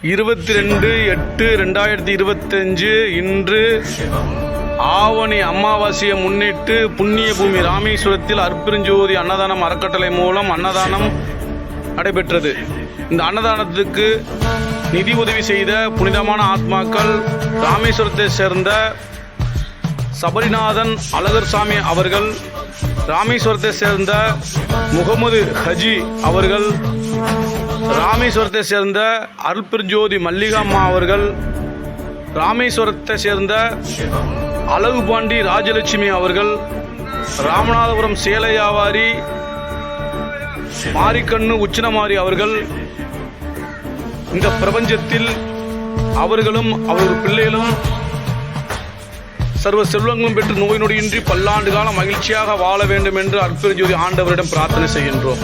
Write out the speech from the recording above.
இருபத்தி ரெண்டு எட்டு ரெண்டாயிரத்தி இருபத்தஞ்சு இன்று ஆவணி அமாவாசையை முன்னிட்டு புண்ணிய பூமி ராமேஸ்வரத்தில் அற்பெருஞ்சோதி அன்னதானம் அறக்கட்டளை மூலம் அன்னதானம் நடைபெற்றது. இந்த அன்னதானத்துக்கு நிதி உதவி செய்த புனிதமான ஆத்மாக்கள் ராமேஸ்வரத்தை சேர்ந்த சபரிநாதன் அழகர்சாமி அவர்கள் ராமேஸ்வரத்தை சேர்ந்த முகமது ஹஜி அவர்கள் ராமேஸ்வரத்தை சேர்ந்த அருள்பிரஞ்சோதி மல்லிகாம்மா அவர்கள் ராமேஸ்வரத்தை சேர்ந்த அழகுபாண்டி ராஜலட்சுமி அவர்கள் ராமநாதபுரம் சேலையாவாரி மாரிக்கண்ணு உச்சினமாரி அவர்கள் இந்த பிரபஞ்சத்தில் அவர்களும் அவர்கள் பிள்ளைகளும் சர்வ செல்வங்களும் பெற்று நோய் நொடியின்றி பல்லாண்டு காலம் மகிழ்ச்சியாக வாழ வேண்டும் என்று அற்பெருஞ்சோதி ஆண்டவரிடம் பிரார்த்தனை செய்கின்றோம்.